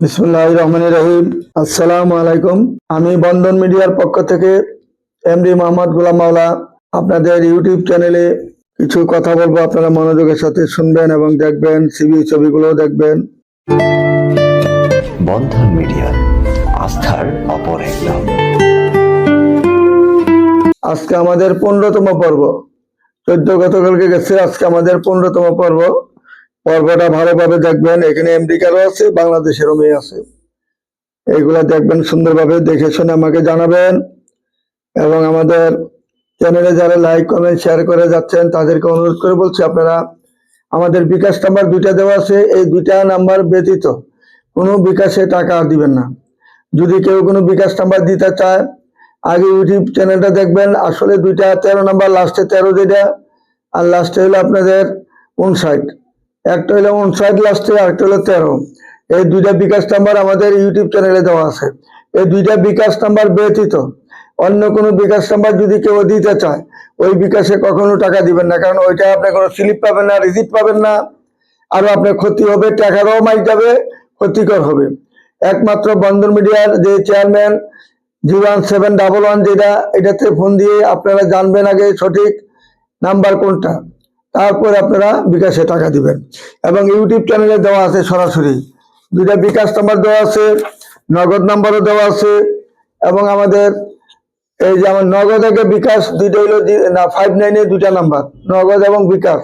বিসমুল্লাহ রহমান রহিম। আসসালামু আলাইকুম। আমি বন্ধন মিডিয়ার পক্ষ থেকে এমডি মোহাম্মদ গোলাম মাওলা আপনাদের ইউটিউব চ্যানেলে কিছু কথা বলব। আপনারা মনোযোগের সাথে শুনবেন এবং দেখবেন সিবি ছবিগুলো দেখবেন। বন্ধন মিডিয়া আস্থার অপর এক নাম। আজকে আমাদের পনেরোতম পর্ব। চোদ্দ গতকালকে গেছে আজকে আমাদের পনেরোতম পর্ব। পর্বটা ভালোভাবে দেখবেন, এখানে আমেরিকারও আছে, বাংলাদেশেরও মেয়ে আছে। এইগুলা দেখবেন, সুন্দরভাবে দেখে শুনে আমাকে জানাবেন। এবং আমাদের চ্যানেলে যারা লাইক, কমেন্ট, শেয়ার করে যাচ্ছেন, তাদেরকে অনুরোধ করে বলছি আপনারা, আমাদের বিকাশ নাম্বার দুইটা দেওয়া আছে, এই দুইটা নাম্বার ব্যতীত কোনো বিকাশে টাকা দিবেন না। যদি কেউ কোনো বিকাশ নাম্বার দিতে চায়, আগে ইউটিউব চ্যানেলটা দেখবেন, আসলে দুইটা তেরো নাম্বার, লাস্টে তেরো যেটা, আর লাস্টে হলো আপনাদের উনষাট। একটা হলো উনষাট লাস্টে আরেকটা হলো তেরো। এই দুইটা বিকাশ নাম্বার আমাদের ইউটিউব চ্যানেলে দেওয়া আছে। এই দুইটা বিকাশ নাম্বার ব্যতীত অন্য কোনো বিকাশ নাম্বার যদি কেউ দিতে চায়, ওই বিকাশে কখনো টাকা দিবেন না, কারণ ওইটা আপনি কোনো স্লিপ পাবেন না রিসিপ্ট পাবেন না। আরও আপনার ক্ষতি হবে, টাকারও মাই যাবে, ক্ষতিকর হবে। একমাত্র বন্ধন মিডিয়ার যে chairman zero one seven double one যেটা, এটাতে ফোন দিয়ে আপনারা জানবেন আগে সঠিক নাম্বার কোনটা। তারপর আপনারা বিকাশে টাকা দিবেন। এবং ইউটিউব চ্যানেলে দেওয়া আছে সরাসরি। দুইটা বিকাশ নাম্বার দেওয়া আছে, নগদ নাম্বারও দেওয়া আছে, এবং আমাদের এই যে আমার নগদ একে বিকাশ, দুইটা হইল দি- না ফাইভ নাইনে দুইটা নাম্বার, নগদ এবং বিকাশ।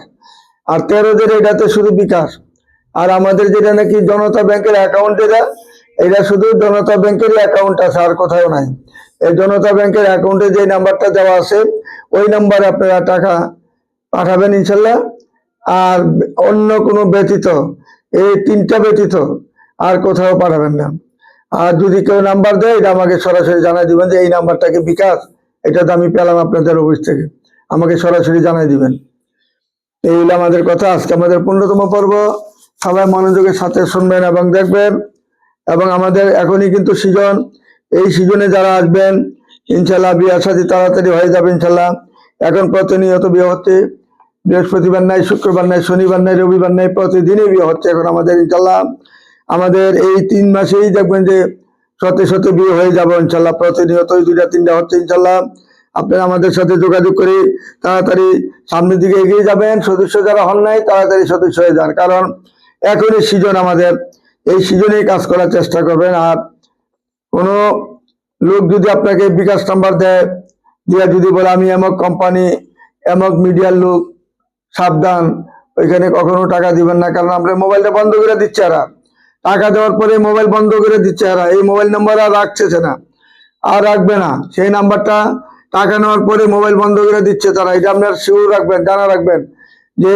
আর তেরো দের এটাতে শুধু বিকাশ। আর আমাদের যেটা নাকি জনতা ব্যাংকের অ্যাকাউন্ট যেটা এটা শুধু জনতা ব্যাংকের অ্যাকাউন্ট আছে, আর কোথাও নাই। এই জনতা ব্যাংকের অ্যাকাউন্টে যে নাম্বারটা দেওয়া আছে, ওই নাম্বারে আপনারা টাকা পাঠাবেন ইনশাল্লাহ। আর অন্য কোনো ব্যতীত, এই তিনটা ব্যতীত আর কোথাও পাঠাবেন না। আর যদি কেউ নাম্বার দেয়, এটা আমাকে সরাসরি জানাই দিবেন যে এই নাম্বারটাকে বিকাশ, এটা আমি পেলাম আপনাদের অফিস থেকে। আমাকে সরাসরি জানাই দিবেন। এই হলো আমাদের কথা। আজকে আমাদের পনেরোতম পর্ব। সবাই মনোযোগের সাথে শুনবেন এবং দেখবেন। এবং আমাদের এখনই কিন্তু সিজন এই সিজনে যারা আসবেন, ইনশাল্লাহ বিয়ার সাথে তাড়াতাড়ি হয়ে যাবে ইনশাল্লাহ। এখন প্রতিনিয়ত বিয়ে হচ্ছে। বৃহস্পতিবার নাই, শুক্রবার নাই, শনিবার নাই, রবিবার নাই, প্রতিদিনই বিয়ে হচ্ছে এখন আমাদের ইনশাল্লাহ আমাদের এই তিন মাসেই দেখবেন যে সতে সতে বিয়ে হয়ে যাবে ইনশাল্লাহ প্রতিনিয়তই দুইটা, তিনটা হচ্ছে ইনশাল্লাহ আপনারা আমাদের সাথে যোগাযোগ করে তাড়াতাড়ি সামনের দিকে এগিয়ে যাবেন। সদস্য যারা হন নাই, তাড়াতাড়ি সদস্য হয়ে যান, কারণ এখনই সিজন আমাদের। এই সিজনেই কাজ করার চেষ্টা করবেন, আর কোনো লোক যদি আপনাকে বিকাশ নাম্বার দেয়, দিয়ে যদি বলে, আমি এমক কোম্পানি এমক মিডিয়ার লোক সাবধান, ওইখানে কখনো টাকা দিবেন না, কারণ আমরা মোবাইলটা বন্ধ করে দিচ্ছে এরা। টাকা দেওয়ার পরে মোবাইল বন্ধ করে দিচ্ছে এরা। এই মোবাইল নাম্বার আর রাখছে না। আর রাখবে না। সেই নাম্বারটা টাকা নেওয়ার পরে মোবাইল বন্ধ করে দিচ্ছে তারা। এটা আপনার শিওর রাখবেন, জানা রাখবেন যে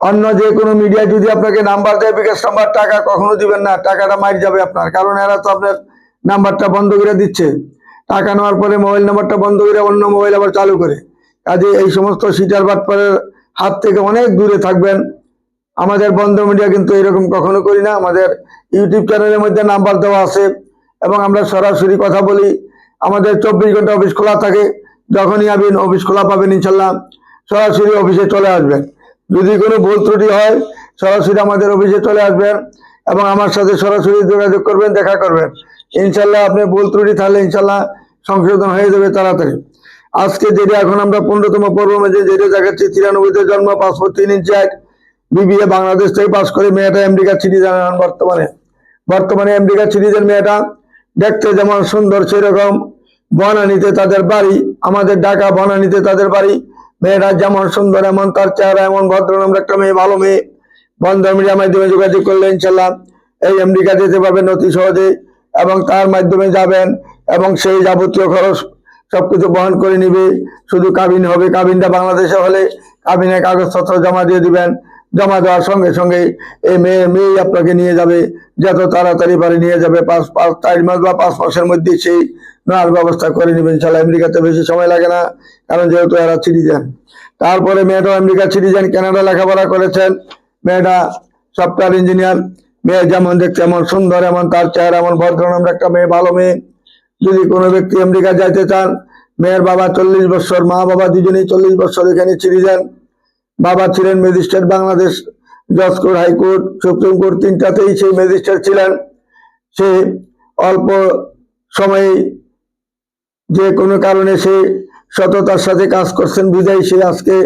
অন্য যে কোনো মিডিয়া যদি আপনাকে নাম্বার দেয়, বিকাশ নাম্বার, টাকা কখনো দিবেন না। টাকাটা মার যাবে আপনার। কারণ এরা তো আপনার নাম্বারটা বন্ধ করে দিচ্ছে। টাকা নেওয়ার পরে মোবাইল নাম্বারটা বন্ধ করে অন্য মোবাইল আবার চালু করে। কাজে এই সমস্ত সিটার বাটপারের হাত থেকে অনেক দূরে থাকবেন। আমাদের বন্ধ মিডিয়া কিন্তু এরকম কখনো করি না। আমাদের ইউটিউব চ্যানেলের মধ্যে নাম্বার দেওয়া আছে এবং আমরা সরাসরি কথা বলি। আমাদের চব্বিশ ঘণ্টা অফিস খোলা থাকে। যখনই আসবেন অফিস খোলা পাবেন ইনশাল্লাহ। সরাসরি অফিসে চলে আসবেন। যদি কোনো ভুল ত্রুটি হয়, সরাসরি আমাদের অফিসে চলে আসবেন এবং আমার সাথে সরাসরি যোগাযোগ করবেন, দেখা করবেন। ইনশাল্লাহ আপনি ভুল ত্রুটি থাকলে ইনশাল্লাহ সংশোধন হয়ে যাবে তাড়াতাড়ি। আজকে যেটা এখন আমরা পনেরোতম পর্ব মেঝে, যেটা দেখাচ্ছি, তিরানব্বইতে জন্ম পাসপোর্ট তিন ইঞ্চি এক বিবিএ বাংলাদেশ থেকে পাস করে মেয়েটা আমেরিকা সিটিজেন বর্তমানে। বর্তমানে আমেরিকা সিটিজেন মেয়েটা দেখতে যেমন সুন্দর, সেরকম বনানীতে তাদের বাড়ি, আমাদের ঢাকা বনানীতে তাদের বাড়ি। মেয়েরা যেমন সুন্দর, এমন তার চেহারা, এমন ভদ্রনাম একটা মেয়ে, ভালো মেয়ে। বন্ধন মিডিয়ার মাধ্যমে যোগাযোগ করলে ইনশাল্লাহ এই আমেরিকা যেতে পারবেন অতি সহজে এবং তার মাধ্যমে যাবেন এবং সেই যাবতীয় খরচ সবকিছু বহন করে নিবে। শুধু কাবিন হবে, কাবিনটা বাংলাদেশে হলে কাবিনের কাগজপত্র জমা দিয়ে দিবেন। জমা দেওয়ার সঙ্গে সঙ্গে এই মেয়ে, মেয়েই আপনাকে নিয়ে যাবে। যত তাড়াতাড়ি পারে নিয়ে যাবে। পাঁচ পাঁচ, চার মাস বা পাঁচ মাসের মধ্যে সেই নেওয়ার ব্যবস্থা করে নেবেন ইনশাল্লাহ আমেরিকাতে বেশি সময় লাগে না, কারণ যেহেতু এরা সিটিজেন। তারপরে মেয়েটা আমেরিকা সিটিজেন। কানাডা লেখাপড়া করেছেন। মেয়েটা সফটওয়্যার ইঞ্জিনিয়ার। মেয়ে যেমন দেখতে এমন সুন্দর, এমন তার চেহারা, এমন ভদ্রনাম একটা মেয়ে, ভালো মেয়ে। যদি কোনো ব্যক্তি আমেরিকা যাইতে চান, মেয়ের বাবা চল্লিশ বছর মা বাবা দুজনেই চল্লিশ বছর এখানে সিটিজেন বাবা ছিলেন ম্যাজিস্ট্রেট বাংলাদেশ জজ court high court, supreme court তিনটাতেই সেই ম্যাজিস্ট্রেট ছিলেন। সে অল্প সময়ে যে কোনো কারণে সে সততার সাথে কাজ করছেন, বিদায় সে আজকে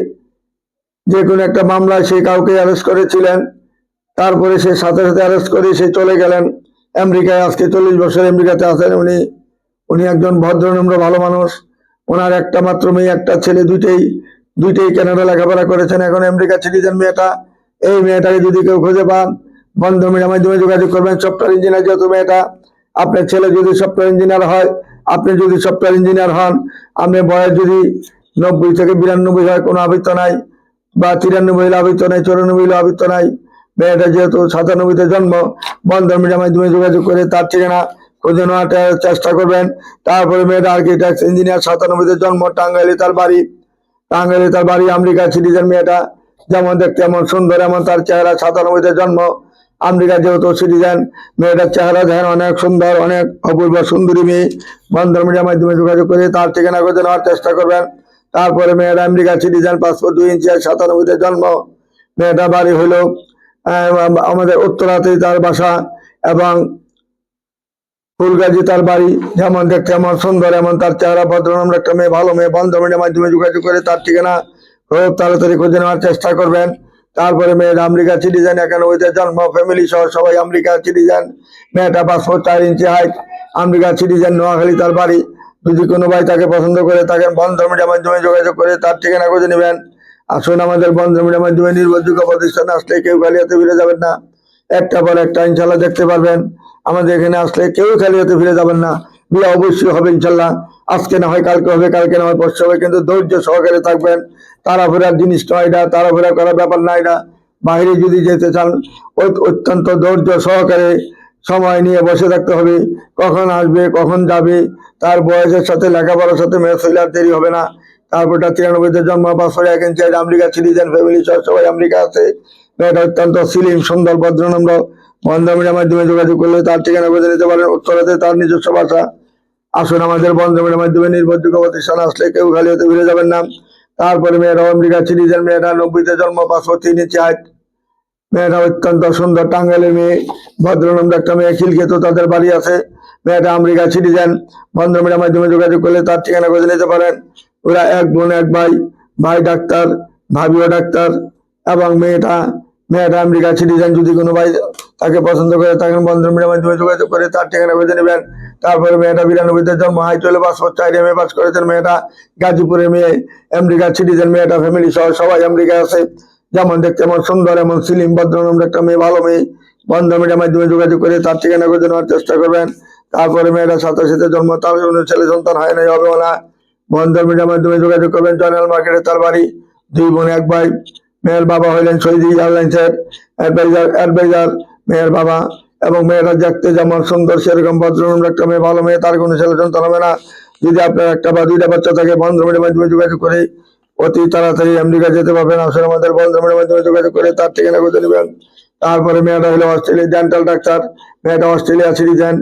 যে কোনো একটা মামলায় সে কাউকে অ্যারেস্ট করেছিলেন। তারপরে সে সাথে সাথে অ্যারেস্ট করে সে চলে গেলেন। আমেরিকায় আজকে চল্লিশ বছর আমেরিকাতে আছেন উনি। উনি একজন ভদ্রনম্র ভালো মানুষ। ওনার একটা মাত্র মেয়ে, একটা ছেলে, দুইটাই দুইটাই কানাডা লেখাপড়া করেছেন। এখন আমেরিকা সিটিজেন মেয়েটা। এই মেয়েটাকে যদি কেউ খুঁজে পান, বন্ধু মিডিয়ার মাধ্যমে যোগাযোগ করবেন। সফটওয়্যার ইঞ্জিনিয়ার যেহেতু মেয়েটা আপনার ছেলে যদি সফটওয়্যার ইঞ্জিনিয়ার হয়, আপনি যদি সফটওয়্যার ইঞ্জিনিয়ার হন, আপনি বয়স যদি নব্বই থেকে বিরানব্বই হয়, কোনো আবৃত্ত নাই, বা তিরানব্বই হলে আবৃত্ত নাই, চৌরানব্বই হলে আবৃত্ত নাই, মেয়েটা যেহেতু সাতানব্বইতে জন্ম বন্ধন মিডিয়ার মাধ্যমে যোগাযোগ করে তার ঠিকানা খুঁজে নেওয়ার চেষ্টা করবেন। তারপরে মেয়েটা আর্কিটেক্ট ইঞ্জিনিয়ার সাতানব্বইতে জন্ম, টাঙ্গাইলে তার বাড়ি। টাঙ্গাইলে তার বাড়ি, আমেরিকা সিটিজেন মেয়েটা। যেমন দেখতে এমন সুন্দর, এমন তার চেহারা সাতানব্বইতে জন্ম। আমেরিকা যেহেতু সিটিজেন মেয়েটার চেহারা দেখেন অনেক সুন্দর, অনেক অপূর্ব সুন্দরী মেয়ে। বন্ধন মিডিয়ার মাধ্যমে যোগাযোগ করে তার ঠিকানা খুঁজে নেওয়ার চেষ্টা করবেন। তারপরে মেয়েটা আমেরিকা সিটিজেন পাসপোর্ট দুই ইঞ্চি সাতানব্বইতে জন্ম। মেয়েটা বাড়ি হলো আমাদের উত্তরাতে তার বাসা এবং ফুলগাজি তার বাড়ি, যেমন দেখতে এমন সুন্দর, এমন তার চেহারা ভদ্রনম্র একটা মেয়ে, ভালো মেয়ে বন্ধনের মাধ্যমে যোগাযোগ করে তার ঠিকানা খুব তাড়াতাড়ি খুঁজে নেওয়ার চেষ্টা করবেন। তারপরে মেয়ের আমেরিকা সিটিজেন একানব্বইতে জন্ম ফ্যামিলি সহ সবাই আমেরিকা সিটিজেন মেয়েটা পাসপোর্ট চার inch height America citizen Noakhali তার বাড়ি। যদি কোনো ভাই তাকে পছন্দ করে, তাকে বন্ধ মিডিয়ার মাধ্যমে যোগাযোগ করে তার ঠিকানা খুঁজে নেবেন। আসুন আমাদের বন্ধ মিডিয়ার মাধ্যমে নির্ভরযোগ্য প্রতিষ্ঠান আসলে কেউ খালিয়াতে ফিরে যাবেন না। একটা পর একটা ইনশাল্লাহ দেখতে পারবেন। আমাদের এখানে আসলে কেউ খালি হতে ফিরে যাবেন না। বিয়ে অবশ্যই হবে ইনশাল্লাহ। আজকে না হয় কালকে হবে, কালকে না হয় পরশু হবে, কিন্তু ধৈর্য সহকারে থাকবেন। তাড়াফেরার জিনিস নয় এটা তাড়াফেরা করার ব্যাপার না এটা। বাইরে যদি যেতে চান অত্যন্ত ধৈর্য সহকারে সময় নিয়ে বসে থাকতে হবে। কখন আসবে, কখন যাবে, তার বয়সের সাথে লেখাপড়ার সাথে ম্যাচ হইলে আর দেরি হবে না। তারপরটা তিরানব্বইতে জন্ম, পাঁচশো এক ইঞ্চি, আমেরিকা সিটিজেন ফ্যামিলি সহ সবাই আমেরিকা আছে। অত্যন্ত সিলিম সুন্দর ভদ্রনম্র। বন্ধমিনের মাধ্যমে যোগাযোগ করলে তার ঠিকানা বেঁধে নিতে পারেন। উত্তরাতে তার নিজস্ব ভাষা। আসুন আমাদের বন্ধমিনের মাধ্যমে নির্ভরযোগ্য প্রতিষ্ঠান আসলে কেউ খালি হতে ফিরে যাবেন না। তারপরে মেয়েরা আমেরিকা সিটিজেন মেয়েরা নব্বইতে জন্ম পাঁচশো তিন হাইট মেয়েটা অত্যন্ত সুন্দর টাঙ্গাইলের মেয়ে, ভদ্রনম্র একটা মেয়ে খিলক্ষেত তাদের বাড়ি আছে। মেয়েটা আমেরিকা সিটিজেন বন্ধমিনের মাধ্যমে যোগাযোগ করলে তার ঠিকানা বেঁধে নিতে পারেন। ওরা এক বোন, এক ভাই ভাই ডাক্তার, ভাবিও ডাক্তার, এবং মেয়েটা মেয়েটা আমেরিকা সিটিজেন যদি কোনো ভাই তাকে পছন্দ করে, তাকে বন্ধন মিডিয়ার মাধ্যমে যোগাযোগ করে, তার ঠিকানা বেঁধে নেবেন। তারপরে মেয়েটা বিরানব্বইতে জন্ম হাই চলে আইডি এম এ পাস করেছেন মেয়েটা। গাজীপুরের মেয়ে আমেরিকা সিটিজেন মেয়েটা ফ্যামিলি সহ সবাই আমেরিকা আছে। যেমন দেখতে এমন সুন্দর, এমন সিলিম ভদ্রনম্র একটা মেয়ে, ভালো মেয়ে। বন্ধন মিডিয়ার মাধ্যমে যোগাযোগ করে তার ঠিকানা বেঁধে নেওয়ার চেষ্টা করবেন। তারপরে মেয়েটা সাতাশিতে জন্ম, তার কোনো ছেলে সন্তান হয় নাই, হবে না। বন্ধন মিডিয়ার মাধ্যমে যোগাযোগ করবেন, জয়নাল মার্কেটে তার বাড়ি। দুই বোন, এক ভাই। মেয়ের বাবা হইলেন শহীদ এয়ারলাইন্সের অ্যাডভাইজার অ্যাডভাইজার মেয়ের বাবা এবং মেয়েরা দেখতে যেমন সুন্দর, সেরকম ভদ্রনম্র একটা মেয়ে, ভালো মেয়ে, তার কোনো ছেলে সন্তান হবে না। যদি আপনার একটা বা দুইটা বাচ্চা থাকে, বন্ধ মাধ্যমে যোগাযোগ করে, অতি তাড়াতাড়ি আমেরিকা যেতে পারবেন, আসলে আমাদের বন্ধ মাধ্যমে যোগাযোগ করে, তার ঠিকানা খুঁজে নেবেন। তারপরে মেয়েটা হলো অস্ট্রেলিয়া ডেন্টাল ডাক্তার মেয়েটা অস্ট্রেলিয়া সিটিজেন,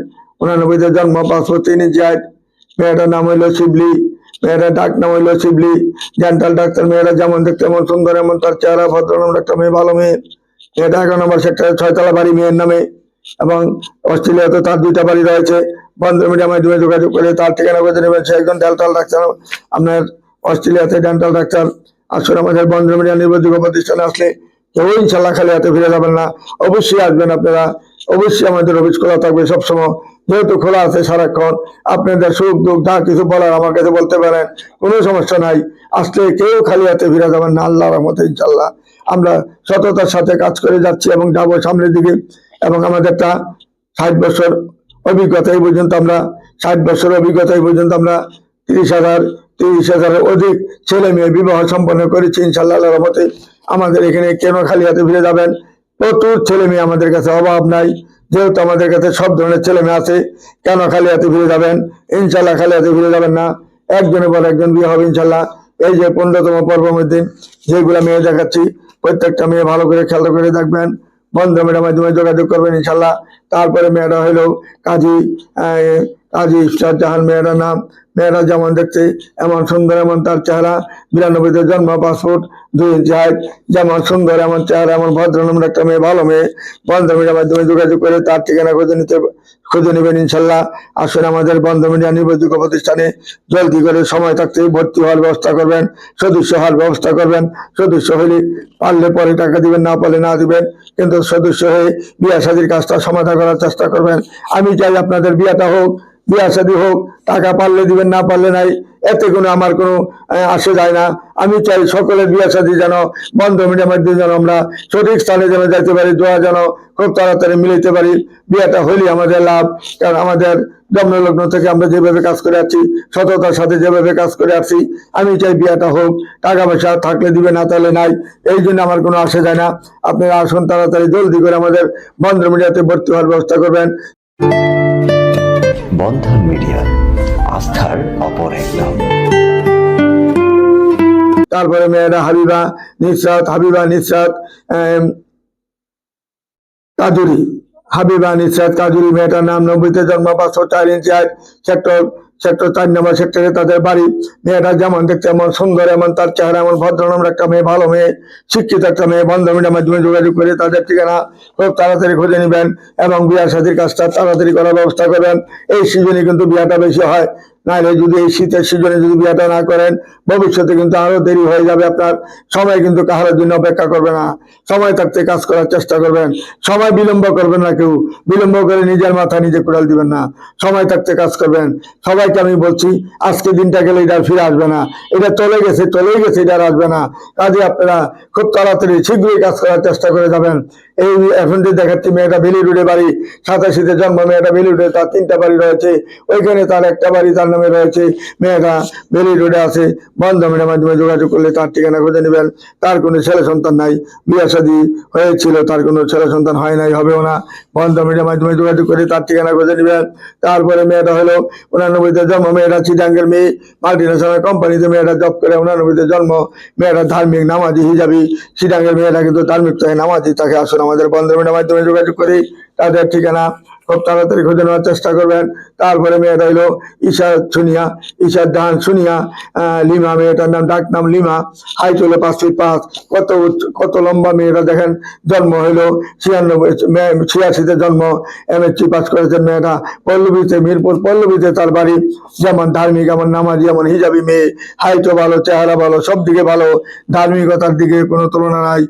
উনানব্বইতে জন্ম পাঁচশো তিন ইঞ্চি মেয়েটার নাম হইল শিবলি। মেয়েটার ডাক নাম হইল শিবলি ডেন্টাল ডাক্তার, মেয়েরা যেমন দেখতে এমন সুন্দর, এমন তার চেহারা ভদ্রনম্র একটা মেয়ে, ভালো মেয়ে। মেয়েটা এক নম্বর সেক্টরে ছয়তলা বাড়ি, মেয়ের নামে। এবং অস্ট্রেলিয়াতে তার দুইটা বাড়ি রয়েছে। বন্ধ মিডিয়ার মাধ্যমে যোগাযোগ করে তার ঠিকানা বেঁধে নেবেন। সে একজন ডেন্টাল ডাক্তার। আপনার অস্ট্রেলিয়াতে ডেন্টাল ডাক্তার। আসলে আমাদের বন্ধ মিডিয়া নির্ভরযোগ্য প্রতিষ্ঠানে আসলে কেউ ইনশাল্লাহ খালি হাতে ফিরে যাবেন না। অবশ্যই আসবেন আপনারা। অবশ্যই আমাদের অফিস খোলা থাকবে সবসময়। যেহেতু খোলা আছে সারাক্ষণ, আপনাদের সুখ দুঃখ, যা কিছু বলার আমার কাছে বলতে পারেন, কোনো সমস্যা নাই। আসলে কেউ খালি হাতে ফিরে যাবেন না আল্লাহ রহমতে ইনশাল্লাহ আমরা সততার সাথে কাজ করে যাচ্ছি এবং যাব সামনের দিকে। এবং আমাদেরটা ষাট বছর অভিজ্ঞতা এই পর্যন্ত আমরা, ষাট বছর অভিজ্ঞতা এই পর্যন্ত আমরা তিরিশ হাজার, তিরিশ হাজারের অধিক ছেলে মেয়ে বিবাহ সম্পন্ন করেছি ইনশাল্লাহ রহমতে। আমাদের এখানে কেন খালি হাতে ফিরে যাবেন? প্রচুর ছেলে মেয়ে আমাদের কাছে অভাব নাই। যেহেতু আমাদের কাছে সব ধরনের ছেলে মেয়ে আছে, কেন খালি হাতে ফিরে যাবেন? ইনশাল্লাহ খালি হাতে ফিরে যাবেন না। একজনের পর একজন বিয়ে হবে ইনশাল্লাহ। এই যে পনেরোতম পর্বের মধ্যে যেগুলা মেয়ে দেখাচ্ছি, প্রত্যেকটা মেয়ে ভালো করে খেয়াল করে দেখবেন। বন্ধ মেয়ের মাধ্যমে যোগাযোগ করবেন ইনশাল্লাহ। তারপরে মেয়েরা হলো কাজী কাজী ইফসার জাহান মেয়েরা নাম। মেয়েরা যেমন দেখতে, এমন সুন্দর এমন তার চেহারা, বিরানব্বইতে জন্ম, পাসপোর্ট, দুই ইঞ্চি হাইট যেমন সুন্দর এমন চেহারা, এমন ভদ্র নম্বর একটা মেয়ে, ভালো মেয়ে। বন্ধ মিডিয়ার মাধ্যমে যোগাযোগ করে তার ঠিকানা খুঁজে নিতে, খুঁজে নেবেন ইনশাল্লাহ। আসলে আমাদের বন্ধ মিডিয়া নির্ভরযোগ্য প্রতিষ্ঠানে জলদি করে সময় থাকতে ভর্তি হওয়ার ব্যবস্থা করবেন, সদস্য হওয়ার ব্যবস্থা করবেন। সদস্য হলে পারলে পরে টাকা দিবেন, না পারলে না দিবেন। কিন্তু সদস্য হয়ে বিয়া শাদির কাজটা সমাধান করার চেষ্টা করবেন। আমি চাই আপনাদের বিয়াটা হোক, বিয়া শাদী হোক, টাকা পারলে দিবেন। না পারলে নাই, এতে কোনো আমার কোনো আসে যায় না। আমি চাই সকলের বিয়া শাদী যেন বন্ধ মিডিয়ার মাধ্যমে যেন আমরা সঠিক স্থানে যেন যাইতে পারি, দোয়া যেন খুব তাড়াতাড়ি মিলাইতে পারি। বিয়াটা হইলে আমাদের লাভ, কারণ আমাদের জন্মলগ্ন থেকে আমরা যেভাবে কাজ করে আছি সততার সাথে যেভাবে কাজ করে আছি আমি চাই বিয়েটা হোক। টাকা পয়সা থাকলে দিবে, না তাহলে নাই, এই জন্য আমার কোনো আসে যায় না। আপনারা আসুন তাড়াতাড়ি, জলদি করে আমাদের বন্ধ মিডিয়াতে ভর্তি হওয়ার ব্যবস্থা করবেন। বন্ধন মিডিয়া। আস্থার অপর এক নাম। তারপরে মেয়েরা হাবিবা নিঃসাদ হাবিবা নিঃসাদ কাদুরি। হাবিবা নিঃসাদ কাজুরি মেয়েটার নাম নব্বইতে জন্ম, পাঁচশো চার ইঞ্চি সেক্টর সেক্টর চার নম্বর সেক্টরে তাদের বাড়ি। মেয়েটা যেমন দেখতে এমন সুন্দর, এমন তার চেহারা, এমন ভদ্র নম্বর একটা মেয়ে, ভালো মেয়ে, শিক্ষিত একটা মেয়ে, বন্ধ মিডিয়ার মাধ্যমে যোগাযোগ করে তাদের ঠিকানা খুব তাড়াতাড়ি খুঁজে নেবেন এবং বিয়ার সাথীর কাজটা তাড়াতাড়ি করার ব্যবস্থা করবেন। এই সিজনে কিন্তু বিয়াটা বেশি হয়। নাহলে যদি এই শীতের সিজনে যদি বিয়াটা না করেন, ভবিষ্যতে কিন্তু আরও দেরি হয়ে যাবে আপনার। সময় কিন্তু কাহার জন্য অপেক্ষা করবে না। সময় থাকতে কাজ করার চেষ্টা করবেন। সময় বিলম্ব করবেন না কেউ। বিলম্ব করে নিজের মাথা নিজে কুড়াল দিবেন না। সময় থাকতে কাজ করবেন। সবাইকে আমি বলছি, আজকে দিনটা গেলে এটা ফিরে আসবে না। এটা চলে গেছে, চলেই গেছে, এটা আসবে না। কাজে আপনারা খুব তাড়াতাড়ি শীঘ্রই কাজ করার চেষ্টা করে যাবেন। এই এখন যে দেখাচ্ছি মেয়েটা বেলি রোডে বাড়ি। সাতাশিতে জন্ম, মেয়েটা বেলি রোডে তার তিনটা বাড়ি রয়েছে। ওইখানে তার একটা বাড়ি, তার নামে রয়েছে মেয়েটা বেলি রোডে আছে বন্ধমের মাধ্যমে যোগাযোগ করলে তার ঠিকানা খুঁজে নেবেন। তার কোনো ছেলে সন্তান নাই, বিয়ে শাদী হয়েছিল, তার কোনো ছেলে সন্তান হয় নাই, হবেও না। বন্ধমের মাধ্যমে যোগাযোগ করে তার ঠিকানা খুঁজে নেবেন। তারপরে মেয়েটা হলো উনানব্বইতে জন্ম, মেয়েটা চিটাঙ্গের মেয়ে। মাল্টি ন্যাশনাল কোম্পানিতে মেয়েটা জব করে উনানব্বইতে জন্ম। মেয়েটা ধার্মিক, নামাজি, হিজাবি। চিটাঙ্গের মেয়েটা কিন্তু ধার্মিক থাকে নামাজি, তাকে আসুন আমাদের বন্ধমের মাধ্যমে যোগাযোগ করি তাদের ঠিকানা খুব তাড়াতাড়ি খুঁজে নেওয়ার চেষ্টা করবেন। তারপরে মেয়েটা হইল ঈশা সুনিয়া, ঈশার জাহান সুনিয়া লিমা মেয়েটার নাম, ডাক নাম লিমা। হাইট হলো পাঁচ ফিট পাঁচ, কত কত লম্বা মেয়েটা দেখেন, জন্ম হইল ছিয়ানব্বই ছিয়াশিতে জন্ম এম এস পাস করেছেন মেয়েটা। পল্লবীতে মিরপুর, পল্লবীতে তার বাড়ি, যেমন ধার্মিক এমন নামাজি এমন হিজাবি মেয়ে। হাইটও ভালো, চেহারা ভালো সব দিকে ভালো। ধার্মিকতার দিকে কোনো তুলনা নাই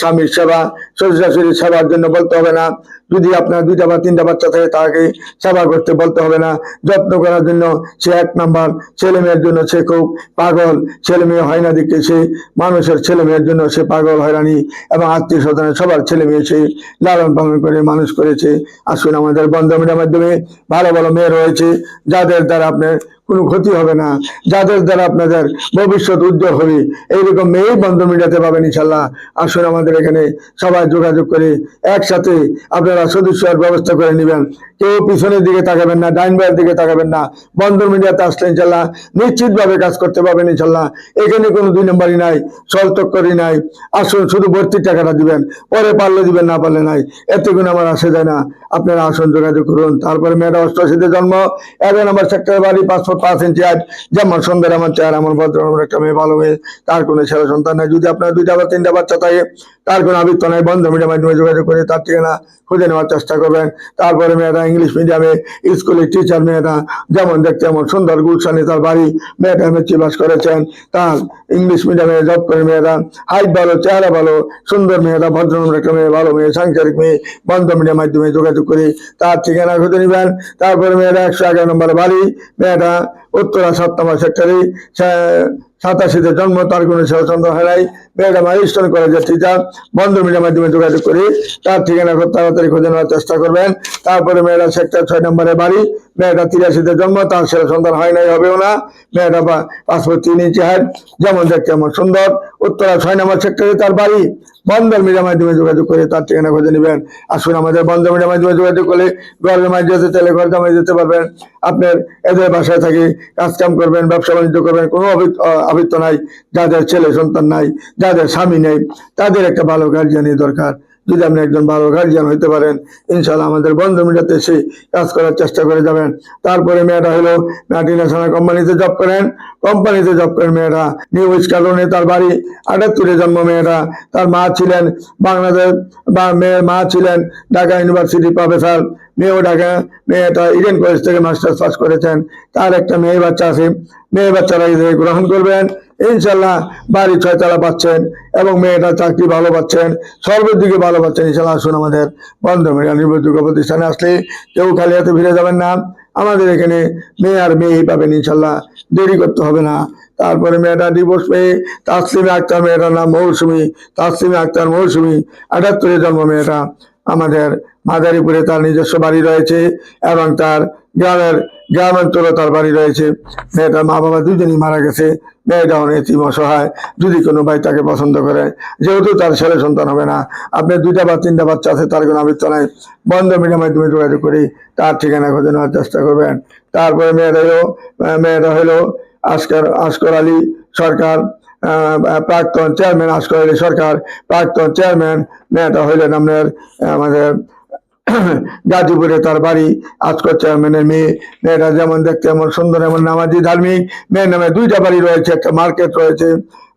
স্বামীর সেবা শ্বশুর শাশুড়ির সেবার জন্য বলতে হবে না। যদি আপনার দুইটা বা তিনটা বাচ্চা থাকে, তাকে সেবা করতে বলতে হবে না। যত্ন করার জন্য সে এক নাম্বার ছেলে মেয়ের জন্য সে খুব পাগল। ছেলে মেয়ে হয় না দিকে সে মানুষের ছেলে মেয়ের জন্য সে পাগল, হয়রানি এবং আত্মীয় স্বজনের সবার ছেলে মেয়ে সে লালন পালন করে মানুষ করেছে। আসুন আমাদের বন্ধমের মাধ্যমে ভালো ভালো মেয়ে রয়েছে, যাদের দ্বারা আপনার কোনো ক্ষতি হবে না। যাদের দ্বারা আপনাদের ভবিষ্যৎ উজ্জ্বল হবে, এইরকম মেয়েই বন্ধ মিডিয়াতে পাবেন ইনশাল্লাহ। আসুন আমাদের এখানে সবাই যোগাযোগ করে একসাথে আপনারা সদস্যের ব্যবস্থা করে নেবেন। কেউ পিছনের দিকে তাকাবেন না, ডাইন বাইয়ের দিকে তাকাবেন না। বন্ধ মিডিয়াতে আসলে ইনশাল্লাহ নিশ্চিতভাবে কাজ করতে পারবেন ইনশাল্লাহ। এখানে কোনো দুই নম্বরই নাই সলতক্করই নাই। আসুন শুধু ভর্তির টাকাটা দিবেন, পরে পারলে দিবেন, না পারলে নাই। এতে কোনো আমার আসে যায় না। আপনারা আসুন যোগাযোগ করুন। তারপরে মেয়েরা অষ্টআশিতে জন্ম, এগারো নম্বর সেক্টর বাড়ি ফুট পাঁচ ইঞ্চি আট যেমন সুন্দর আমার চেহারা আমার ভদ্র আমার একটা মেয়ে, ভালো মেয়ে, তার কোনো ছেলে সন্তান নাই। যদি আপনার দুইটা বা তিনটা বাচ্চা থাকে, তার কোনো আবৃত্ত নাই, বন্ধ মিডিয়ার মাধ্যমে যোগাযোগ করে তার ঠিকানা খুঁজে নেওয়ার চেষ্টা করবেন। তারপরে মেয়েটা ইংলিশ মিডিয়ামে, স্কুলের টিচার মেয়েটা, যেমন দেখতে এমন সুন্দর গুলশানে তার বাড়ি, মেয়েটা মেচি বাস করেছেন। তার ইংলিশ মিডিয়ামে জব করে মেয়েরা হাইট ভালো, চেহারা ভালো, সুন্দর মেয়েটা ভদ্রনম্র একটা মেয়ে, ভালো মেয়ে, সাংসারিক মেয়ে, বন্ধ মিডিয়ার মাধ্যমে যোগাযোগ করে তার ঠিকানা খুঁজে নেবেন। তারপরে মেয়েরা একশো এগারো নম্বর বাড়ি, মেয়েটা para উত্তরা সাত নম্বর সেক্টরে সাতাশিতে জন্ম, তার কোনো হয় নাই। মেয়েটা মাইস্টন কলেজের টিচার বন্ধু মিডিয়ার মাধ্যমে যোগাযোগ করে। তার ঠিকানা খুব তাড়াতাড়ি খুঁজে নেওয়ার চেষ্টা করবেন। তারপরে মেয়েরা সেক্টর ছয় নম্বরে বাড়ি। মেয়েটা তিরাশিতে জন্ম, তার ছেলে হয় নাই, হবেও না। মেয়েটা পাসপোর্ট তিন ইঞ্চি হাইট যেমন দেখতে এমন সুন্দর। উত্তরা ছয় নম্বর সেক্টরে তার বাড়ি। বন্ধন মিডিয়ার মাধ্যমে যোগাযোগ করে তার ঠিকানা খুঁজে নেবেন। আসুন আমাদের বন্ধ মিডিয়ার মাধ্যমে যোগাযোগ করলে মাঝে যেতে চাইলে ঘর জামাই যেতে পারবেন। আপনার এদের বাসায় থাকি। কাজ কাম করবেন, ব্যবসা বাণিজ্য করবেন, কোনো আবৃত- আবৃত্ত নাই যাদের ছেলে সন্তান নাই যাদের স্বামী নেই, তাদের একটা ভালো গার্জিয়ানের দরকার। যদি আপনি একজন ভালো গার্জিয়ান হইতে পারেন ইনশাল্লাহ আমাদের বন্ধ মিটাতে এসে কাজ করার চেষ্টা করে যাবেন। তারপরে মেয়েটা হলো ন্যাশনাল কোম্পানিতে জব করেন। কোম্পানিতে জব করেন মেয়েটা। নিউ কারণে তার বাড়ি। আটাত্তরে জন্ম মেয়েটা। তার মা ছিলেন বাংলাদেশ, বা মেয়ের মা ছিলেন ঢাকা ইউনিভার্সিটি প্রফেসর মেয়েও ঢাকা, মেয়েটা ইডেন কলেজ থেকে মাস্টার্স পাস করেছেন। তার একটা মেয়ে বাচ্চা আছে। মেয়ে বাচ্চারা গ্রহণ করবেন। ইনশাল্লাহ বাড়ি ছয়তলা পাচ্ছেন এবং মেয়েটা চাকরি ভালো পাচ্ছেন, সর্বের দিকে ভালো পাচ্ছেন ইনশাল্লাহ আসুন আমাদের বন্ধ মেয়েরা নির্ভরযোগ্য প্রতিষ্ঠানে আসলে কেউ খালি হাতে ফিরে যাবেন না। আমাদের এখানে মেয়ে আর মেয়েই পাবেন ইনশাল্লাহ দেরি করতে হবে না। তারপরে মেয়েটা ডিভোর্স পেয়ে তাসলিমে আক্তার মেয়েটার নাম মৌসুমি, তাসলিমে আক্তার মৌসুমি, আটাত্তরে জন্ম মেয়েটা। আমাদের মাদারীপুরে তার নিজস্ব বাড়ি রয়েছে এবং তার গ্রামের গ্রামাঞ্চলে তার বাড়ি রয়েছে। মেয়েটার মা বাবা দুজনই মারা গেছে। মেয়েটা অনেক অসহায়। যদি কোনো ভাই তাকে পছন্দ করে, যেহেতু তার ছেলে সন্তান হবে না, আপনি দুইটা বা তিনটা বাচ্চা আছে, তার কোনো আবৃত্ত নাই। বন্ধ মিডিয়ার মাধ্যমে যোগাযোগ করি, তার ঠিকানা খুঁজে নেওয়ার চেষ্টা করবেন। তারপরে মেয়েটা হলো মেয়েটা হলো আসকর আসকর আলী সরকার প্রাক্তন চেয়ারম্যান আসকর আলী সরকার। প্রাক্তন চেয়ারম্যান, মেয়েটা হইলেন আপনার আমাদের গাজীপুরে তার বাড়ি, আজকর চেয়ারম্যানের মেয়ে মেয়েরা যেমন দেখতে এমন সুন্দর, এমন নামাজি, ধার্মিক, মেয়ের নামে দুইটা বাড়ি রয়েছে, একটা মার্কেট রয়েছে।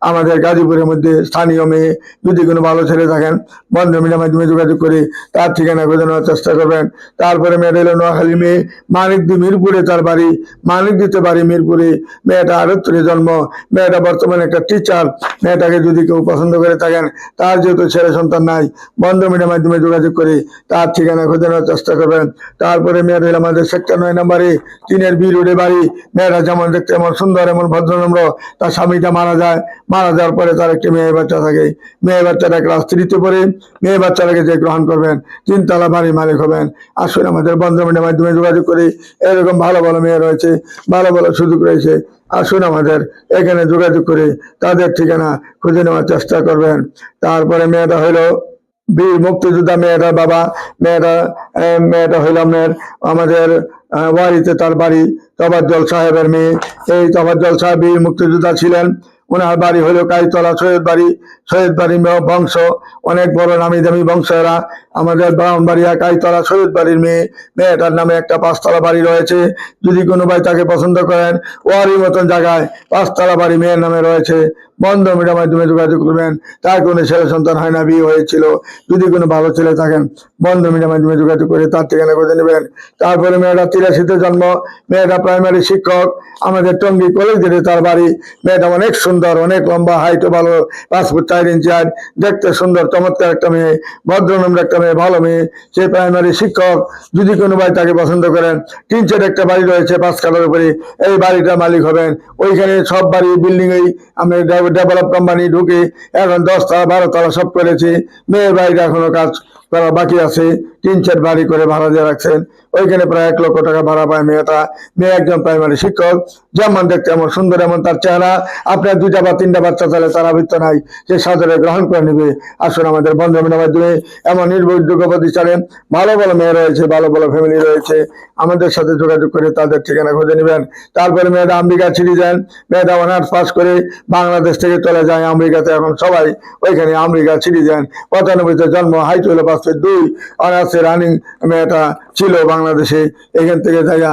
আমাদের গাজীপুরের মধ্যে স্থানীয় মেয়ে, যদি কোনো ভালো ছেলে থাকেন বন্ধ মিডিয়ার মাধ্যমে যোগাযোগ করে তার ঠিকানা খুঁজে চেষ্টা করবেন। তারপরে মেয়েটা এলো নোয়াখালী মেয়ে, মানিকদি মিরপুরে তার বাড়ি, মানিকদিতে বাড়ি মিরপুরে মেয়েটা আরত্তরে জন্ম। মেয়েটা বর্তমানে একটা টিচার মেয়েটাকে যদি কেউ পছন্দ করে থাকেন, তার যেহেতু ছেলে সন্তান নাই বন্ধ মিডিয়ার মাধ্যমে যোগাযোগ করে তার ঠিকানা খুঁজে নেওয়ার চেষ্টা করবেন। তারপরে মেয়েটা এলো আমাদের সেক্টর নয় নম্বরে চীনের বি রোডে বাড়ি। মেয়েরা যেমন দেখতে এমন সুন্দর, এমন ভদ্রনম্র তার স্বামীটা মারা যায়। মারা যাওয়ার পরে তার একটি মেয়ে বাচ্চা থাকে। মেয়ে বাচ্চাটা ক্লাস থ্রিতে পড়ে, মেয়ে বাচ্চাটাকে যে গ্রহণ করবেন, তিনতলা বাড়ি মালিক হবেন। আসুন আমাদের বন্ধ মিডিয়ার মাধ্যমে যোগাযোগ করে। এরকম ভালো ভালো মেয়ে রয়েছে, ভালো ভালো সুযোগ রয়েছে। আসুন আমাদের এখানে যোগাযোগ করে। তাদের ঠিকানা খুঁজে নেওয়ার চেষ্টা করবেন। তারপরে মেয়েটা হলো বীর মুক্তিযোদ্ধা মেয়েটার বাবা। মেয়েটা মেয়েটা হইল আপনার আমাদের বাড়িতে তার বাড়ি তবাজ্জল সাহেবের মেয়ে। এই তবাজ্জল সাহেব বীর মুক্তিযোদ্ধা ছিলেন। ওনার বাড়ি হলো কাইতলা সৈয়দ বাড়ি। সৈয়দ বাড়ি বংশ, অনেক বড় নামি দামি বংশ এরা আমাদের ব্রাহ্মণবাড়িয়া কাইতলা বাড়ির মেয়ে, মেয়েটার নামে একটা পাঁচতলা বাড়ি রয়েছে। যদি কোনো ভাই তাকে পছন্দ করেন, ওয়ারই মতন জায়গায় পাঁচতলা বাড়ি মেয়ের নামে রয়েছে। বন্ধ মিডিয়ার মাধ্যমে যোগাযোগ করবেন। তার কোনো ছেলে সন্তান হয় না, বিয়ে হয়েছিল। যদি কোনো ভালো ছেলে থাকেন, বন্ধ মিডিয়ার মাধ্যমে যোগাযোগ করে তার ঠিকানা করে নেবেন। তারপরে মেয়েটা তিরাশিতে জন্ম, মেয়েটা প্রাইমারি শিক্ষক। আমাদের টঙ্গী কলেজ তার বাড়ি। মেয়েটা অনেক সুন্দর, অনেক লম্বা হাইটও ভালো ফুট চার ইঞ্চি দেখতে সুন্দর, চমৎকার একটা মেয়ে ভদ্রনম্র একটা মেয়ে, ভালো মেয়ে। সে প্রাইমারি শিক্ষক, যদি কোনো ভাই তাকে পছন্দ করেন, তিন চার একটা বাড়ি রয়েছে পাঁচ কালার উপরে, এই বাড়িটার মালিক হবেন। ওইখানে সব বাড়ি বিল্ডিং এই আমি ডেভেলপ কোম্পানি ঢুকে এখন দশ তলা, বারো সব করেছি। মেয়ের বাড়িটা এখনও কাজ করা বাকি আছে। তিন চার বাড়ি করে ভাড়া দিয়ে রাখছেন। ওইখানে প্রায় এক লক্ষ টাকা ভাড়া পায় মেয়েটা। মেয়ে একজন প্রাইমারি শিক্ষক। যেমন দেখতে এমন সুন্দর, এমন তার চেহারা। আপনার দুইটা বা তিনটা বাচ্চা চালে তার আবৃত্ত নাই। যে সাদরে গ্রহণ করে নেবে। আসুন আমাদের বন্ধু মাধ্যমে এমন নির্ভরযোগ্য প্রতিষ্ঠানে ভালো ভালো মেয়ে রয়েছে, ভালো ভালো ফ্যামিলি রয়েছে। আমাদের সাথে যোগাযোগ করে তাদের ঠিকানা খুঁজে নেবেন। তারপরে মেয়েটা আমেরিকা ছিড়ি যান মেয়েটা অনার্স পাস করে বাংলাদেশ থেকে চলে যায় আমেরিকাতে। এখন সবাই ওইখানে আমেরিকা ছিড়ি যান পঁচানব্বইতে জন্ম হাইট হইল পাঁচশো দুই। অনার্সে রানিং মেয়েটা ছিল বাংলাদেশে। এখান থেকে জায়গা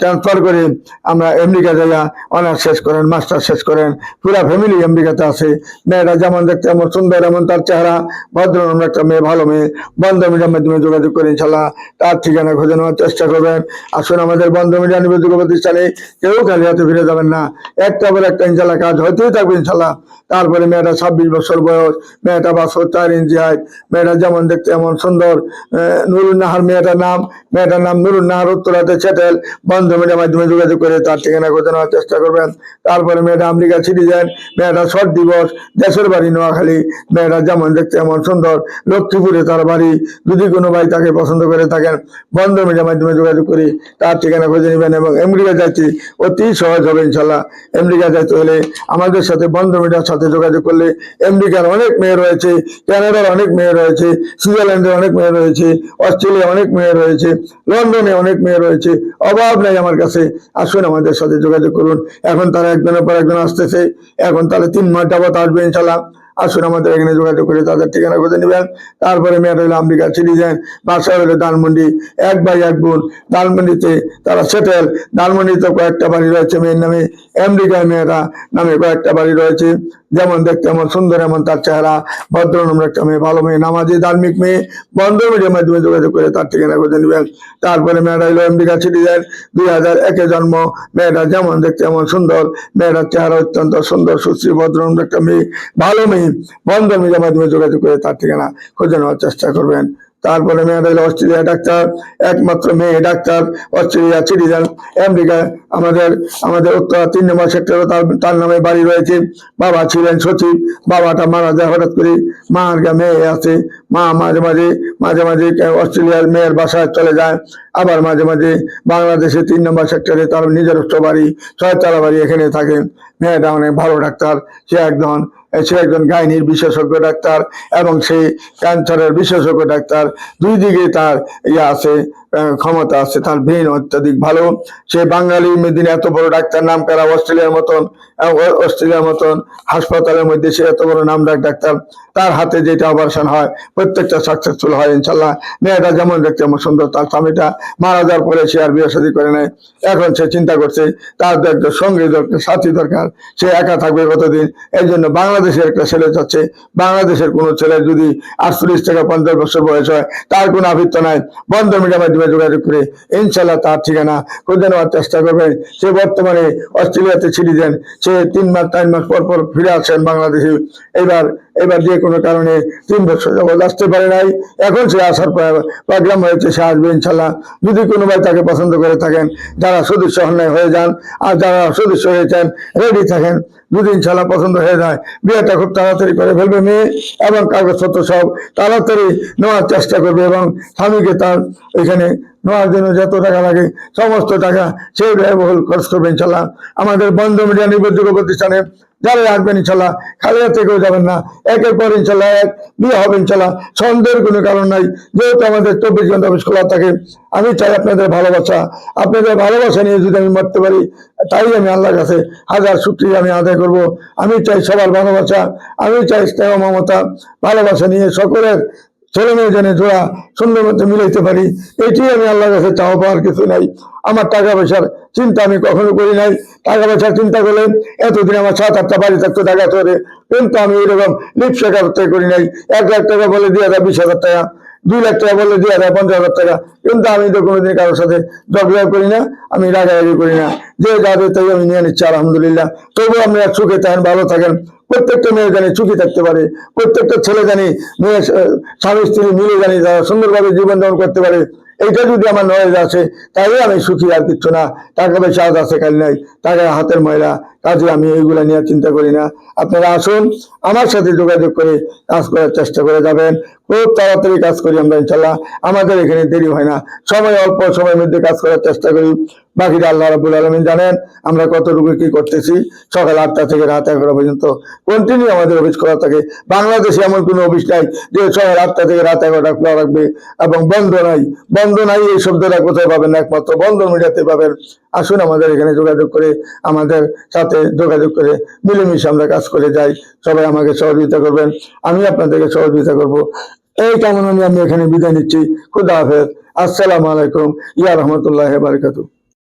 ট্রান্সফার করে আমরা আমেরিকা জায়গা অনার্স শেষ করেন মাস্টার শেষ করেন। পুরা ফ্যামিলি আমেরিকাতে আছে। মেয়েটা যেমন দেখতে এমন সুন্দর, এমন তার চেহারা। ভদ্র একটা মেয়ে, ভালো মেয়ে। বন্ধ মিডিয়ার মাধ্যমে যোগাযোগ করে ইনশাল্লাহ তার ঠিকানা খুঁজে নেওয়ার চেষ্টা করবেন আসুন আমাদের বন্ধ মিডিয়া নিবেদিত প্রতিষ্ঠানে কেউ খালি হাতে ফিরে যাবেন না। একটা পর একটা ইনশাল্লাহ কাজ হতেই থাকবে ইনশাল্লাহ। তারপরে মেয়েটা ছাব্বিশ বছর বয়স মেয়েটা বাসো চার ইঞ্চি হাইট মেয়েটা যেমন দেখতে এমন সুন্দর আহ, নুরুন নাহার মেয়েটার নাম মেয়েটার নাম নুরুন নাহার উত্তরাতে ছেটেল। বন্ধ মিডিয়ার মাধ্যমে যোগাযোগ করে তার ঠিকানা নেওয়ার চেষ্টা করবেন। তারপরে মেয়েটা আমেরিকা সিটিজেন মেয়েটা শর্ট দিবস দেশের বাড়ি নোয়াখালী মেয়েটা যেমন দেখতে এমন সুন্দর লক্ষ্মীপুরে তার বাড়ি। যদি কোনো ভাই তাকে পছন্দ করে থাকেন বন্ধ মিডিয়ার মাধ্যমে যোগাযোগ করি, তার ঠিকানা খুঁজে নেবেন এবং আমেরিকা যাচ্ছি। অতি সহজ হবে ইনশাল্লাহ। আমেরিকা যাইতে হলে আমাদের সাথে বন্ধ মিডিয়ার সাথে যোগাযোগ করলে আমেরিকার অনেক মেয়ে রয়েছে, কানাডার অনেক মেয়ে রয়েছে, সুইজারল্যান্ডের অনেক মেয়ে রয়েছে অস্ট্রেলিয়া অনেক মেয়ে রয়েছে, লন্ডনে অনেক মেয়ে রয়েছে। অভাব নাই আমার কাছে। আসুন আমাদের সাথে যোগাযোগ করুন। এখন তারা একজনের পর একজন আসতেছে। এখন তাহলে তিন মাস যাবত আসবে ইনশাল্লাহ। আসুন আমাদের এখানে যোগাযোগ করে তাদের ঠিকানা খুঁজে নেবেন। তারপরে মেয়েটা হলো আমেরিকা সিটিজেন বাসা হলো ধানমন্ডি, এক বাই এক বোন। ধানমন্ডিতে তারা সেটেল। ধানমন্ডিতে কয়েকটা বাড়ি রয়েছে মেয়ের নামে আমেরিকায় মেয়েরা নামে কয়েকটা বাড়ি রয়েছে। যেমন দেখতে এমন সুন্দর এমন তার চেহারা ভদ্র নম্র একটা মেয়ে, ভালো মেয়ে, নামাজি, ধার্মিক মেয়ে। বন্ধ মিডিয়ার মাধ্যমে যোগাযোগ করে তার ঠিকানা খুঁজে নেবেন। তারপরে মেয়েটা হলো আমেরিকা সিটিজেন দুই হাজার একে জন্ম। মেয়েটা যেমন দেখতে এমন সুন্দর মেয়েটার চেহারা অত্যন্ত সুন্দর, সুশ্রী ভদ্র নম্র একটা মেয়ে, ভালো মেয়ে। বন্ধ মিডিয়ার মাধ্যমে যোগাযোগ করে তার ঠিকানা খুঁজে নেওয়ার চেষ্টা করবেন। তারপরে মেয়েটা হলো অস্ট্রেলিয়া ডাক্তার, একমাত্র মেয়ে ডাক্তার অস্ট্রেলিয়া সিটিজেন আমেরিকা, আমাদের আমাদের উত্তর তিন নম্বর সেক্টরে তার তার নামে বাড়ি রয়েছে। বাবা ছিলেন সচিব, বাবাটা মারা যায় হঠাৎ করে মা আর গা মেয়ে আছে। মা মাঝে মাঝে মাঝে মাঝে অস্ট্রেলিয়ার মেয়ের বাসায় চলে যায়। আবার মাঝে মাঝে বাংলাদেশে তিন নম্বর সেক্টরে তার নিজস্ব বাড়ি, ছয়তলা বাড়ি এখানে থাকে। মেয়েটা অনেক ভালো ডাক্তার, সে একজন সে একজন গাইনির বিশেষজ্ঞ ডাক্তার এবং সেই ক্যান্সারের বিশেষজ্ঞ ডাক্তার। দুই দিকে তার ইয়ে আছে ক্ষমতা আছে, তার ব্রেন অত্যাধিক ভালো। সে বাঙালি মেদিনী এত বড় ডাক্তার, নাম করা? অস্ট্রেলিয়ার মতন অস্ট্রেলিয়ার মতন হাসপাতালের মধ্যে সে এত বড় নাম ডাক ডাক্তার। তার হাতে যেটা অপারেশন হয়, প্রত্যেকটা সাকসেসফুল হয়, ইনশাল্লাহ। মেয়েটা যেমন দেখতে আমার সুন্দর, তার স্বামীটা মারা যাওয়ার পরে সে আর বিয়ে শাদী করে নেয় এখন সে চিন্তা করছে, তার একটা সঙ্গী দরকার, সাথী দরকার, সে একা থাকবে কতদিন? এই জন্য বাংলাদেশের একটা ছেলে যাচ্ছে, বাংলাদেশের কোনো ছেলে যদি আটচল্লিশ থেকে পঞ্চাশ বছর বয়স হয়, তার কোনো আবৃত্ত নাই। বন্ধ মিডিয়ার মাধ্যমে যোগাযোগ করে ইনশাল্লাহ তার ঠিকানা খুঁজে নেওয়ার চেষ্টা করবে সে বর্তমানে অস্ট্রেলিয়াতে ছিলেন সে তিন মাস, চার মাস পর পর ফিরে আসেন বাংলাদেশে। এবার এবার যে কোনো কারণে তিন বছর যাবৎ আসতে পারে নাই। এখন সে আসার প্রোগ্রাম হয়েছে, সে আসবে ইনশাল্লাহ যদি কোনো ভাই তাকে পছন্দ করে থাকেন, যারা সদস্য অন্যায় হয়ে যান, আর যারা সদস্য হয়েছেন রেডি থাকেন, যদি ইনশাল্লাহ পছন্দ হয়ে যায় বিয়েটা খুব তাড়াতাড়ি করে ফেলবে মেয়ে এবং কাগজপত্র সব তাড়াতাড়ি নেওয়ার চেষ্টা করবে এবং স্বামীকে তার এখানে নেওয়ার জন্য যত টাকা লাগে, সমস্ত টাকা সেই ব্যয়বহুল খরচ করবে ইনশাল্লাহ। আমাদের বন্ধ মিডিয়া নির্ভরযোগ্য প্রতিষ্ঠানে যারা রাখবেন ইনশাল্লাহ, খালি থেকেও যাবেন না। একের পর ইনশাল্লাহ এক, বিয়ে হবে ইনশাল্লাহ। সন্দেহের কোনো কারণ নাই। যেহেতু আমাদের চব্বিশ ঘণ্টা অফিস খোলা থাকে, আমি চাই আপনাদের ভালোবাসা। আপনাদের ভালোবাসা নিয়ে যদি আমি মরতে পারি, তাই আমি আল্লাহর কাছে হাজার শুক্রিয়া আমি আদায় করব। আমি চাই সবার ভালোবাসা, আমি চাই স্নেহ, মমতা, ভালোবাসা নিয়ে সকলের ছেলে মেয়ে যেন জোড়া সুন্দর মতো মিলাইতে পারি। এটি আমি আল্লাহর কাছে চাওয়া পাওয়ার কিছু নাই। আমার টাকা পয়সার চিন্তা আমি কখনো করি নাই। টাকা পয়সার চিন্তা করলে এতদিন আমার সাত আটটা বাড়ি থাকতো টাকা চলে কিন্তু আমি এরকম লিপসা করতে করি নাই। এক লাখ টাকা বলে দিয়ে দেয় বিশ হাজার টাকা দুই লাখ টাকা বললে দুই হাজার, পঞ্চাশ হাজার টাকা। কিন্তু আমি তো কোনোদিন কারোর সাথে ঝগড়া করি না, আমি রাগারাগি করি না। যে যাদের তাই আমি নিয়ে নিচ্ছি, আলহামদুলিল্লাহ। তবুও আপনারা সুখে থাকেন, ভালো থাকেন। প্রত্যেকটা মেয়ে জানি সুখী থাকতে পারে। প্রত্যেকটা ছেলে জানি মেয়ে স্বামী, স্ত্রী মিলে জানি তারা সুন্দরভাবে জীবনযাপন করতে পারে। এইটা যদি আমার নলেজ আছে তাহলে আমি সুখী আর কিচ্ছু না। টাকা পয়সা আজ আছে, কাল নাই। টাকা হাতের ময়লা, কাজে আমি এইগুলা নিয়ে চিন্তা করি না। আপনারা আসুন, আমার সাথে যোগাযোগ করে কাজ করার চেষ্টা করে যাবেন। খুব তাড়াতাড়ি কাজ করি আমরা, ইনশাল্লাহ। আমাদের এখানে দেরি হয় না। সময়, অল্প সময়ের মধ্যে কাজ করার চেষ্টা করি। বাকিটা আল্লাহ রাবুল আলমিন জানেন, আমরা কতটুকু কি করতেছি? সকাল আটটা থেকে রাত এগারো পর্যন্ত কন্টিনিউ আমাদের অফিস খোলা থাকে। বাংলাদেশে এমন কোনো অফিস নাই যে সকাল আটটা থেকে রাত এগারোটা খোলা রাখবে এবং বন্ধ নাই। বন্ধ নাই এই শব্দটা কোথায় পাবেন? একমাত্র বন্ধ মিডিয়াতে পাবেন। আসুন আমাদের এখানে যোগাযোগ করে, আমাদের সাথে যোগাযোগ করে মিলেমিশে আমরা কাজ করে যাই। সবাই আমাকে সহযোগিতা করবেন। আমি আপনাদেরকে সহযোগিতা করব। এই কামনা নিয়ে আমি এখানে বিদায় নিচ্ছি। খুদা হাফেজ। আসসালামু আলাইকুম। ইয়া রহমতুল্লাহ বারকাতু